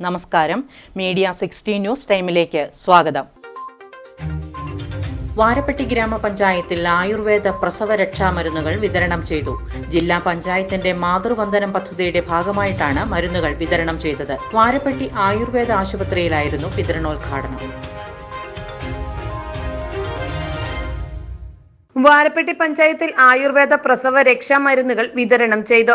നമസ്കാരം. Media sixty news ടൈമിലേക്ക് സ്വാഗതം. വാരപ്പെട്ടി ഗ്രാമപഞ്ചായത്തിൽ ആയുർവേദ പ്രസവ രക്ഷാ മരുന്നുകൾ വിതരണം ചെയ്തു. ജില്ലാ പഞ്ചായത്തിന്റെ മാതൃവന്ദനം പദ്ധതിയുടെ ഭാഗമായിട്ടാണ് മരുന്നുകൾ വിതരണം ചെയ്തത്. വാരപ്പെട്ടി ആയുർവേദ ആശുപത്രിയിലായിരുന്നു വിതരണോദ്ഘാടനം. വാരപ്പെട്ടി പഞ്ചായത്തിൽ ആയുർവേദ പ്രസവ രക്ഷാ മരുന്നുകൾ വിതരണം ചെയ്തു.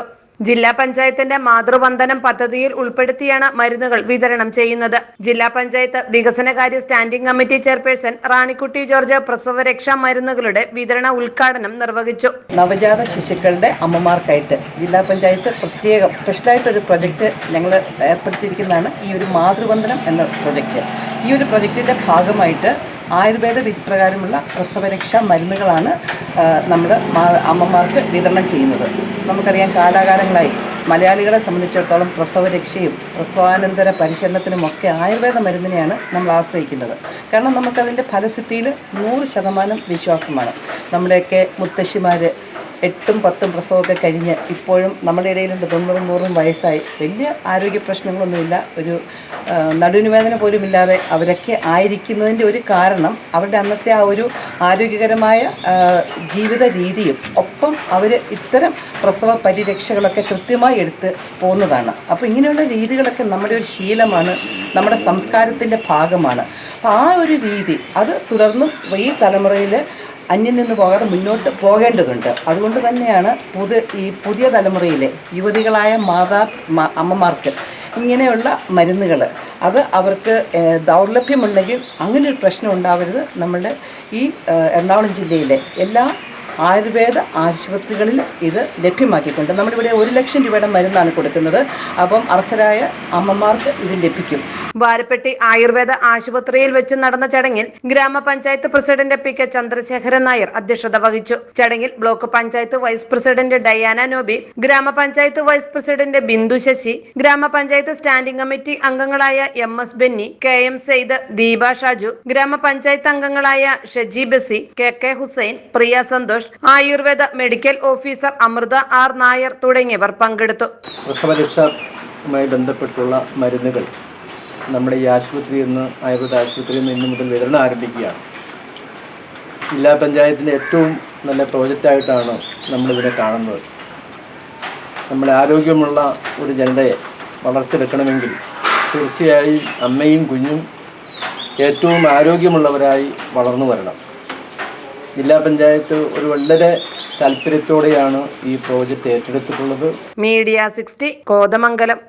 ജില്ലാ പഞ്ചായത്തിന്റെ മാതൃവന്ദനം പദ്ധതിയിൽ ഉൾപ്പെടുത്തിയാണ് മരുന്നുകൾ വിതരണം ചെയ്യുന്നത്. ജില്ലാ പഞ്ചായത്ത് വികസനകാര്യ standing committee chairperson Ranikutty George പ്രസവരക്ഷാ മരുന്നുകളുടെ വിതരണ ഉദ്ഘാടനം നിർവഹിച്ചു. നവജാത ശിശുക്കളുടെ അമ്മമാർക്കായിട്ട് ജില്ലാ പഞ്ചായത്ത് പ്രത്യേകം സ്പെഷ്യലായിട്ടൊരു പ്രൊജക്റ്റ് ഞങ്ങൾ ഏർപ്പെടുത്തിയിരിക്കുന്നതാണ് ഈ ഒരു മാതൃവന്ദനം എന്ന പ്രൊജക്റ്റ്. ഈ ഒരു പ്രൊജക്ടിന്റെ ഭാഗമായിട്ട് ആയുർവേദ വിധിപ്രകാരമുള്ള പ്രസവരക്ഷാ മരുന്നുകളാണ് നമ്മൾ അമ്മമാർക്ക് വിതരണം ചെയ്യുന്നത്. നമുക്കറിയാം കാലാകാലങ്ങളായി മലയാളികളെ സംബന്ധിച്ചിടത്തോളം പ്രസവരക്ഷയും പ്രസവാനന്തര പരിചരണത്തിനുമൊക്കെ ആയുർവേദ മരുന്നിനെയാണ് നമ്മൾ ആശ്രയിക്കുന്നത്. കാരണം നമുക്കതിന്റെ ഫലസിദ്ധിയിൽ നൂറ് ശതമാനം വിശ്വാസമാണ്. നമ്മുടെയൊക്കെ മുത്തശ്ശിമാർ എട്ടും പത്തും പ്രസവമൊക്കെ കഴിഞ്ഞ് ഇപ്പോഴും നമ്മുടെ ഇടയിലുണ്ട് തൊണ്ണൂറും നൂറും വയസ്സായി. വലിയ ആരോഗ്യ പ്രശ്നങ്ങളൊന്നുമില്ല. ഒരു നടുവിനുവേദന പോലും ഇല്ലാതെ അവരൊക്കെ ആയിരിക്കുന്നതിന്റെ ഒരു കാരണം അവരുടെ അന്നത്തെ ആ ഒരു ആരോഗ്യകരമായ ജീവിത രീതിയും ഒപ്പം അവർ ഇത്തരം പ്രസവ പരിരക്ഷകളൊക്കെ കൃത്യമായി എടുത്ത് പോകുന്നതാണ് അപ്പോൾ ഇങ്ങനെയുള്ള രീതികളൊക്കെ നമ്മുടെ ഒരു ശീലമാണ് നമ്മുടെ സംസ്കാരത്തിന്റെ ഭാഗമാണ്. അപ്പോൾ ആ ഒരു രീതി അത് തുടർന്നും ഈ തലമുറയിൽ അന്യം നിന്ന് പോകാതെ മുന്നോട്ട് പോകേണ്ടതുണ്ട്. അതുകൊണ്ട് തന്നെയാണ് പുതു ഈ പുതിയ തലമുറയിലെ യുവതികളായ മാതാ അമ്മമാർക്ക് ഇങ്ങനെയുള്ള മരുന്നുകൾ അത് അവർക്ക് ദൗർലഭ്യമുണ്ടെങ്കിൽ അങ്ങനെ ഒരു പ്രശ്നം ഉണ്ടാവരുത്. നമ്മളുടെ ഈ എറണാകുളം ജില്ലയിലെ എല്ലാ ആയുർവേദ ആശുപത്രികളിൽ ഇത് ലഭ്യമാക്കിയിട്ടുണ്ട്. നമ്മളിവിടെ ഒരു ലക്ഷം രൂപയുടെ മരുന്നാണ് കൊടുക്കുന്നത്. അപ്പം അർഹരായ അമ്മമാർക്ക് ഇത് ലഭിക്കും. വാരപ്പെട്ടി ആയുർവേദ ആശുപത്രിയിൽ വെച്ച് നടന്ന ചടങ്ങിൽ grama panchayat president P K Chandrasekharan Nair അധ്യക്ഷത വഹിച്ചു. ചടങ്ങിൽ block panchayat vice president Diana Noby grama panchayat vice president Bindu Sasi grama panchayat standing committee അംഗങ്ങളായ M S Benny K M Sayed Deepa Shaju grama panchayat അംഗങ്ങളായ Shaji Bassi K K Hussain Priya Santhosh Ayurveda medical officer Amritha R Nair തുടങ്ങിയവർ പങ്കെടുത്തു. ബന്ധപ്പെട്ടുള്ള മരുന്നുകൾ നമ്മുടെ ഈ ആശുപത്രിയിൽ നിന്ന് ആയുർവേദ ആശുപത്രിയിൽ നിന്ന് ഇന്നു മുതൽ വിതരണം ആരംഭിക്കുകയാണ്. ജില്ലാ പഞ്ചായത്തിന്റെ ഏറ്റവും നല്ല പ്രോജക്റ്റായിട്ടാണ് നമ്മളിതിനെ കാണുന്നത്. നമ്മുടെ ആരോഗ്യമുള്ള ഒരു ജനതയെ വളർത്തിയെടുക്കണമെങ്കിൽ തീർച്ചയായും അമ്മയും കുഞ്ഞും ഏറ്റവും ആരോഗ്യമുള്ളവരായി വളർന്നു വരണം. ജില്ലാ പഞ്ചായത്ത് ഒരു വളരെ താല്പര്യത്തോടെയാണ് ഈ പ്രോജക്റ്റ് ഏറ്റെടുത്തിട്ടുള്ളത്. Media sixty Kothamangalam.